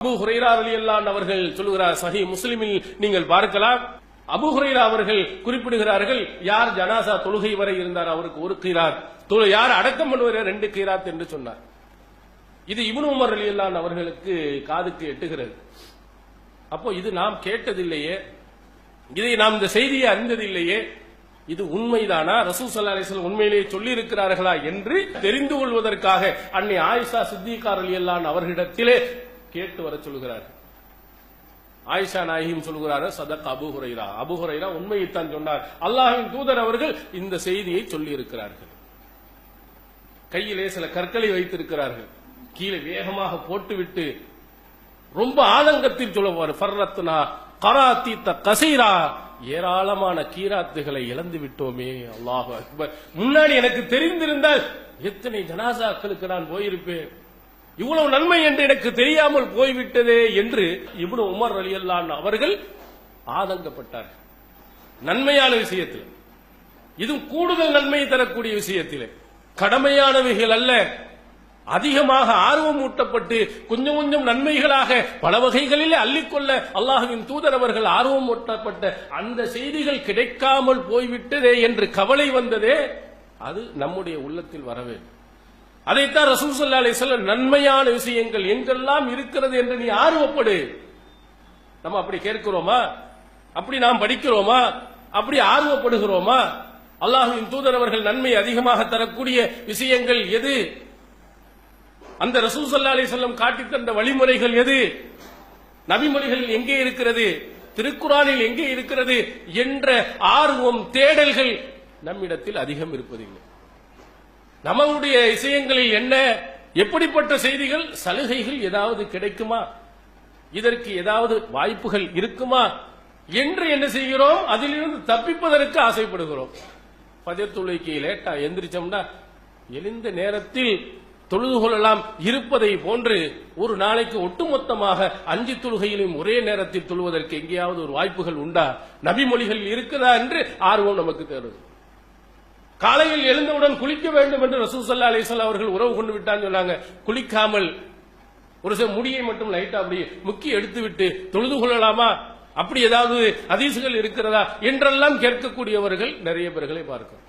அபு ஹுரைரா ரலியல்லாஹு அவர்கள் சொல்லுகிறார் சஹி முஸ்லிமில் நீங்கள் பார்க்கலாம். அபு ஹுரைரா அவர்கள் குறிப்பிடுகிறார்கள் யார் ஜனாசா தொழுகை வரை இருந்தார் அவருக்கு ஒரு கீராத். யார் அடக்கம் பண்ணுவார் ரெண்டு கீராத் என்று சொன்னார். இது இபுன் உமர் ரலியல்லாஹு அவர்களுக்கு காதுக்கு எட்டுகிறது. அப்போ இது நாம் கேட்டதில்லையே இதை நாம் இந்த செய்தியை அறிந்ததில்லையே இது உண்மைதானா? ரசூல் சல்லா அலிஸ்லாம் உண்மையிலேயே சொல்லி இருக்கிறார்களா என்று தெரிந்து கொள்வதற்காக அன்னை ஆயிஷா சித்திகார் அலியல்லான் அவர்களிடத்திலே கேட்டு வர சொல்கிறார் ஆயிஷா நாயகியும் சொல்லுகிறார் சதக் அபு ஹுரைரா. அபு ஹுரைரா உண்மையைத்தான் சொன்னார். அல்லாஹின் தூதர் அவர்கள் இந்த செய்தியை சொல்லி இருக்கிறார்கள் கையிலே சில கற்களை வைத்திருக்கிறார்கள். கீழே வேகமாக போட்டுவிட்டு ரொம்ப ஆதங்கத்தில் சொல்லுவார் ஃபர்ரத்னா கராத்தீத்த கசீரா. ஏராளமான கீராத்துகளை இழந்து விட்டோமே அல்லாஹ் அக்பர். முன்னாடி எனக்கு தெரிந்திருந்தால் எத்தனை ஜனாசாக்களுக்கு நான் போயிருப்பேன்? இவ்வளவு நன்மை என்று எனக்கு தெரியாமல் போய்விட்டதே என்று இப்னு உமர் ரலியல்லான் அவர்கள் ஆதங்கப்பட்டார். நன்மையான விஷயத்தில். இது கூடுதல் நன்மை தரக்கூடிய விஷயத்தில். கடமையானவைகள் அல்ல. அதிகமாக ஆர்வம் ஊட்டப்பட்டு கொஞ்சம் கொஞ்சம் நன்மைகளாக பல வகைகளிலே அள்ளிக்கொள்ள அல்லாஹுவின் தூதர் அவர்கள் ஆர்வம் ஊட்டப்பட்ட அந்த செய்திகள் கிடைக்காமல் போய்விட்டதே என்று கவலை வந்ததே அது நம்முடைய உள்ளத்தில் வரவேண்டும் அதைத்தான் ரசூல் ஸல்லல்லாஹு அலைஹி நன்மையான விஷயங்கள் எங்கெல்லாம் இருக்கிறது என்று நீ ஆர்வப்படு நம்ம அப்படி கேட்கிறோமா? அப்படி நாம் படிக்கிறோமா? அப்படி ஆர்வப்படுகிறோமா அல்லாஹுவின் தூதரவர்கள் நன்மை அதிகமாக தரக்கூடிய விஷயங்கள் எது? அந்த ரசூல் ஸல்லல்லாஹு அலைஹி காட்டித் தந்த வழிமுறைகள் எது? நபிமொழிகள் எங்கே இருக்கிறது? திருக்குறானில் எங்கே இருக்கிறது? என்ற ஆர்வம் தேடல்கள் நம்மிடத்தில் அதிகம் இருப்பதில்லை. நம்மளுடைய விஷயங்களில் என்ன? எப்படிப்பட்ட செய்திகள் சலுகைகள் ஏதாவது கிடைக்குமா? இதற்கு ஏதாவது வாய்ப்புகள் இருக்குமா? என்று என்ன செய்கிறோம்? அதிலிருந்து தப்பிப்பதற்கு ஆசைப்படுகிறோம். பதத்துளைக்கு லேட்டா எந்திரிச்சோம்னா எழுந்த நேரத்தில் தொழுது கொள்ளலாம். இருப்பதை போன்று ஒரு நாளைக்கு ஒட்டுமொத்தமாக அஞ்சு தொழுகையிலும் ஒரே நேரத்தில் தொழுவதற்கு எங்கேயாவது ஒரு வாய்ப்புகள் உண்டா? நபிமொழிகள் இருக்குதா என்று ஆர்வம் நமக்கு தேடுது காலையில் எழுந்தவுடன் குளிக்க வேண்டும் என்று ரசூசல்லா சல்லா அவர்கள் உறவு கொண்டு விட்டான்னு சொன்னாங்க. குளிக்காமல் ஒரு சில முடியை மட்டும் லைட்டா அப்படி முக்கி எடுத்துவிட்டு தொழுது கொள்ளலாமா? அப்படி ஏதாவது அதிசுகள் இருக்கிறதா? என்றெல்லாம் கேட்கக்கூடியவர்கள் நிறைய பேர்களை பார்க்கும்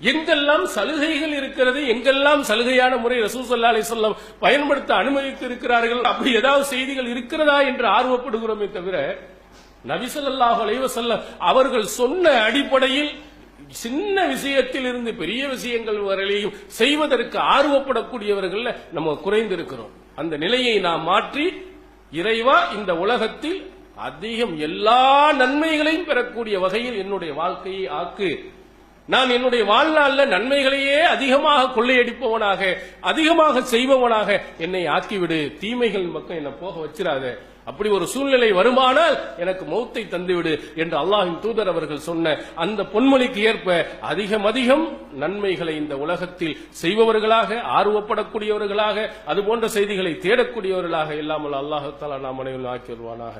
எங்கெல்லாம் சலுகைகள் இருக்கிறது எங்கெல்லாம் சலுகையான முறை ரசூசல்லா சல்லா அலிஸ்லாம் பயன்படுத்த அனுமதித்து இருக்கிறார்கள் அப்படி ஏதாவது செய்திகள் இருக்கிறதா என்று ஆர்வப்படுகிறோமே தவிர நபிசல்லாஹ் அலைவசல்ல அவர்கள் சொன்ன அடிப்படையில் சின்ன விஷயத்தில் இருந்து பெரிய விஷயங்கள் வரையிலையும் செய்வதற்கு ஆர்வப்படக்கூடியவர்கள் நம்ம குறைந்திருக்கிறோம். அந்த நிலையை நாம் மாற்றி இறைவா இந்த உலகத்தில் அதிகம் எல்லா நன்மைகளையும் பெறக்கூடிய வகையில் என்னுடைய வாழ்க்கையை ஆக்கு. நான் என்னுடைய வாழ்நாளில் நன்மைகளையே அதிகமாக கொள்ளையடிப்பவனாக அதிகமாக செய்பவனாக என்னை ஆக்கிவிடு. தீமைகள் பக்கம் என்னை போக வச்சிடாத. அப்படி ஒரு சூழ்நிலை வருமானால் எனக்கு மௌத்தை தந்துவிடு என்று அல்லாஹின் தூதர் அவர்கள் சொன்ன அந்த பொன்மொழிக்கு ஏற்ப அதிகம் அதிகம் நன்மைகளை இந்த உலகத்தில் செய்பவர்களாக ஆர்வப்படக்கூடியவர்களாக அதுபோன்ற செய்திகளை தேடக்கூடியவர்களாக இல்லாமல் அல்லாஹத்தாலா நாம் அனைவரும் ஆக்கி வருவானாக.